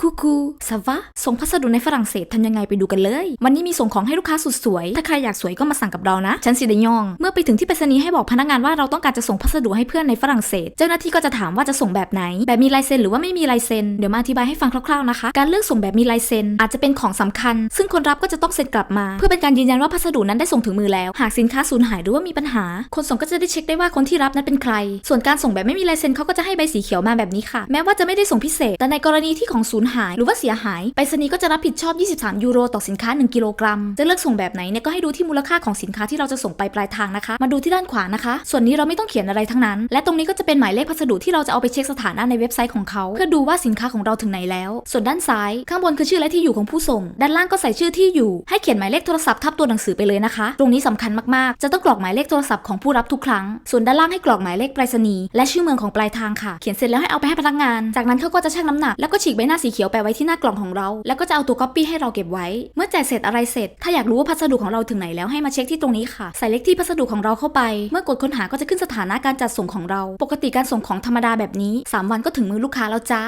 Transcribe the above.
คูคูซาวะ ส่งพัสดุในฝรั่งเศสทำยังไงไปดูกันเลย วันนี้มีส่งของให้ลูกค้าสุดสวย ถ้าใครอยากสวยก็มาสั่งกับเรานะ ฉันสิเดยอง เมื่อไปถึงที่ไปรษณีย์ให้บอกพนักงานว่าเราต้องการจะส่งพัสดุให้เพื่อนในฝรั่งเศส เจ้าหน้าที่ก็จะถามว่าจะส่งแบบไหน แบบมีลายเซ็นหรือว่าไม่มีลายเซ็น เดี๋ยวมาอธิบายให้ฟังคร่าวๆนะคะ การเลือกส่งแบบมีลายเซ็นอาจจะเป็นของสำคัญ ซึ่งคนรับก็จะต้องเซ็นกลับมา เพื่อเป็นการยืนยันว่าพัสดุนั้นได้ส่งถึงมือแล้ว หากสินค้าสูญหายหรือว่ามีปัญหา คนส่งก็จะได้เช็คได้ว่าคนที่รับนั้นเป็นใคร ส่วนการส่งแบบไม่มีลายเซ็นเขาก็จะให้ใบสีเขียวมาแบบนี้ค่ะ แม้ว่าจะไม่ได้ส่งพิเศษ แต่ในกรณีที่ของสูญหาย หรือว่าเสียหายไปรษณีย์ก็จะรับผิดชอบ 23 ยูโรต่อสินค้า 1 กิโลกรัม จะเลือกส่งแบบไหนเนี่ยก็ให้ดูที่มูลค่าของสินค้าที่เราจะส่งไปปลายทางนะคะ มาดูที่ด้านขวานะคะ ส่วนนี้เราไม่ต้องเขียนอะไรทั้งนั้น และตรงนี้ก็จะเป็นหมายเลขพัสดุที่เราจะเอาไปเช็คสถานะในเว็บไซต์ของเขา เพื่อดูว่าสินค้าของเราถึงไหนแล้ว ส่วนด้านซ้ายข้างบนคือชื่อและที่อยู่ของผู้ส่ง ด้านล่างก็ใส่ชื่อที่อยู่ให้เขียนหมายเลขโทรศัพท์ทับตัวหนังสือไปเลยนะคะ ตรงนี้สำคัญมากๆ จะต้องกรอกหมายเลขโทรศัพท์ของผู้รับทุกครั้ง ส่วนด้านล่างให้กรอกหมายเลขไปรษณีย์และชื่อเมืองของปลายทางค่ะ เขียนเสร็จแล้วให้เอาไปให้พนักงาน จากนั้นเขาก็จะชั่งน้ำหนักแล้วก็ฉีกใบหน้าสีเขียวแปะไว้ที่หน้ากล่องของเรา แล้วก็จะเอาตัวก๊อปปี้ให้เราเก็บไว้ เมื่อแจกเสร็จอะไรเสร็จ ถ้าอยากรู้ว่าพัสดุของเราถึงไหนแล้วให้มาเช็คที่ตรงนี้ค่ะ ใส่เลขที่พัสดุของเราเข้าไป เมื่อกดค้นหาก็จะขึ้นสถานะการจัดส่งของเรา ปกติการส่งของธรรมดาแบบนี้ 3 วันก็ถึงมือลูกค้าแล้วจ้า